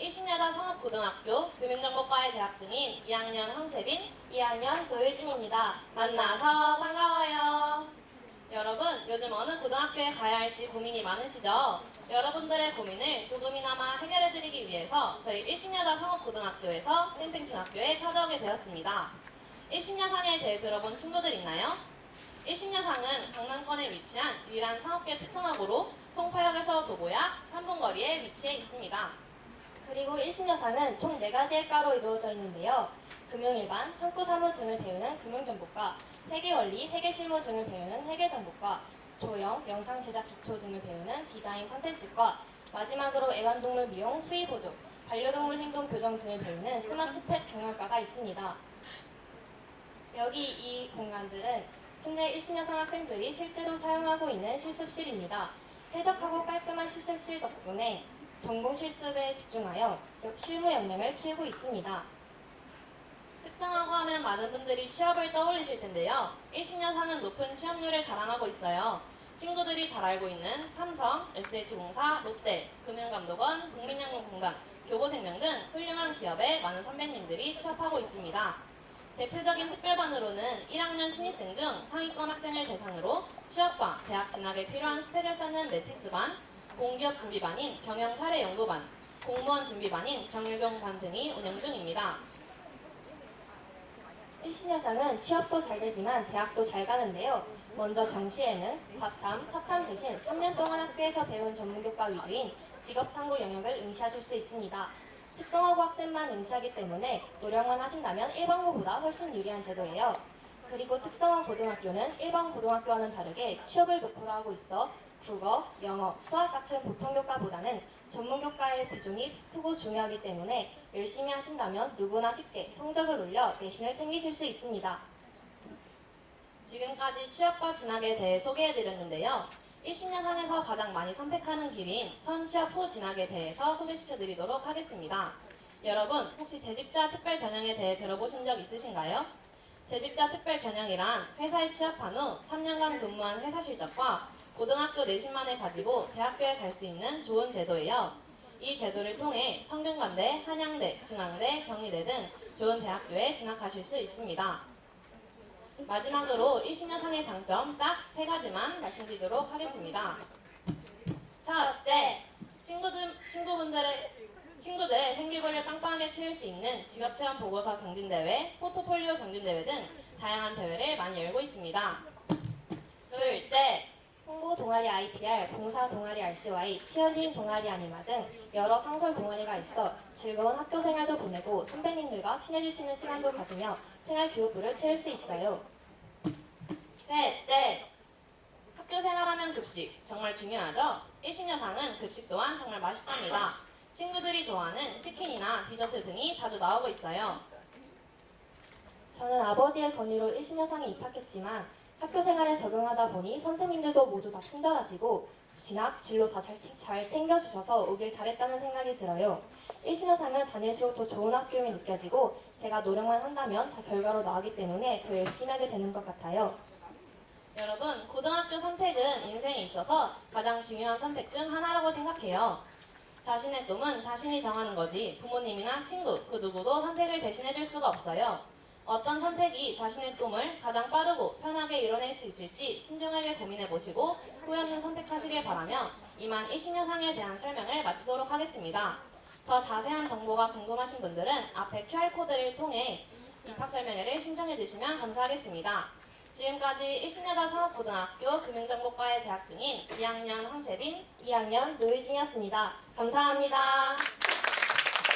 일신여자 상업고등학교 금융정보과에 재학 중인 2학년 황채빈, 2학년 노유진입니다. 만나서 반가워요. 여러분, 요즘 어느 고등학교에 가야 할지 고민이 많으시죠? 여러분들의 고민을 조금이나마 해결해드리기 위해서 저희 일신여자 상업고등학교에서 땡땡중학교에 찾아오게 되었습니다. 일신여상에 대해 들어본 친구들 있나요? 일신여상은 강남권에 위치한 유일한 상업계 특성화구로 송파역에서 도보약 3분 거리에 위치해 있습니다. 그리고 일신여상은 총 4가지의 과로 이루어져 있는데요. 금융일반, 청구사무 등을 배우는 금융정보과, 회계원리, 회계실무 등을 배우는 회계정보과, 조형, 영상 제작 기초 등을 배우는 디자인 컨텐츠과, 마지막으로 애완동물 미용, 수의보조, 반려동물 행동 교정 등을 배우는 스마트펫 경영과가 있습니다. 여기 이 공간들은 현재 일신여상 학생들이 실제로 사용하고 있는 실습실입니다. 쾌적하고 깔끔한 시설실 덕분에 전공 실습에 집중하여 실무 역량을 키우고 있습니다. 특성화고 하면 많은 분들이 취업을 떠올리실 텐데요. 1신년상은 높은 취업률을 자랑하고 있어요. 친구들이 잘 알고 있는 삼성, SH공사, 롯데, 금융감독원, 국민연금공단, 교보생명 등 훌륭한 기업에 많은 선배님들이 취업하고 있습니다. 대표적인 특별반으로는 1학년 신입생 중 상위권 학생을 대상으로 취업과 대학 진학에 필요한 스펙을 쌓는 메티스반, 공기업 준비반인 경영 사례 연구반, 공무원 준비반인 정유경반 등이 운영 중입니다. 일신여상은 취업도 잘 되지만 대학도 잘 가는데요. 먼저 정시에는 과탐, 사탐 대신 3년 동안 학교에서 배운 전문교과 위주인 직업탐구 영역을 응시하실 수 있습니다. 특성화고 학생만 응시하기 때문에 노력만 하신다면 일반고보다 훨씬 유리한 제도예요. 그리고 특성화 고등학교는 일반 고등학교와는 다르게 취업을 목표로 하고 있어 국어, 영어, 수학 같은 보통 교과보다는 전문 교과의 비중이 크고 중요하기 때문에 열심히 하신다면 누구나 쉽게 성적을 올려 내신을 챙기실 수 있습니다. 지금까지 취업과 진학에 대해 소개해드렸는데요. 1신년상에서 가장 많이 선택하는 길인 선취업 후 진학에 대해서 소개시켜 드리도록 하겠습니다. 여러분, 혹시 재직자 특별 전형에 대해 들어보신 적 있으신가요? 재직자 특별 전형이란 회사에 취업한 후 3년간 근무한 회사 실적과 고등학교 내신만을 가지고 대학교에 갈 수 있는 좋은 제도예요. 이 제도를 통해 성균관대, 한양대, 중앙대, 경희대 등 좋은 대학교에 진학하실 수 있습니다. 마지막으로 1신년상의 장점 딱 세 가지만 말씀드리도록 하겠습니다. 첫째, 친구들, 친구분들의 친구들의 생기부를 빵빵하게 채울 수 있는 직업체험 보고서 경진대회, 포트폴리오 경진대회 등 다양한 대회를 많이 열고 있습니다. 둘째, 홍보 동아리 IPR, 봉사 동아리 RCY, 치어링 동아리 아니마 등 여러 상설 동아리가 있어 즐거운 학교 생활도 보내고 선배님들과 친해질 수 있는 시간도 가지며 생활 교육부를 채울 수 있어요. 셋째, 학교 생활하면 급식 정말 중요하죠? 일신여상은 급식 또한 정말 맛있답니다. 친구들이 좋아하는 치킨이나 디저트 등이 자주 나오고 있어요. 저는 아버지의 건의로 일신여상에 입학했지만 학교 생활에 적응하다 보니 선생님들도 모두 다 친절하시고 진학, 진로 다 잘 챙겨주셔서 오길 잘했다는 생각이 들어요. 일신여상은 다닐수록 더 좋은 학교임이 느껴지고 제가 노력만 한다면 다 결과로 나오기 때문에 더 열심히 하게 되는 것 같아요. 여러분, 고등학교 선택은 인생에 있어서 가장 중요한 선택 중 하나라고 생각해요. 자신의 꿈은 자신이 정하는 거지 부모님이나 친구 그 누구도 선택을 대신해 줄 수가 없어요. 어떤 선택이 자신의 꿈을 가장 빠르고 편하게 이뤄낼 수 있을지 신중하게 고민해 보시고 후회 없는 선택하시길 바라며 이만 1신여상에 대한 설명을 마치도록 하겠습니다. 더 자세한 정보가 궁금하신 분들은 앞에 QR코드를 통해 입학 설명회를 신청해 주시면 감사하겠습니다. 지금까지 1신여자 사업고등학교 금융정보과에 재학 중인 2학년 황재빈, 2학년 노유진이었습니다. 감사합니다.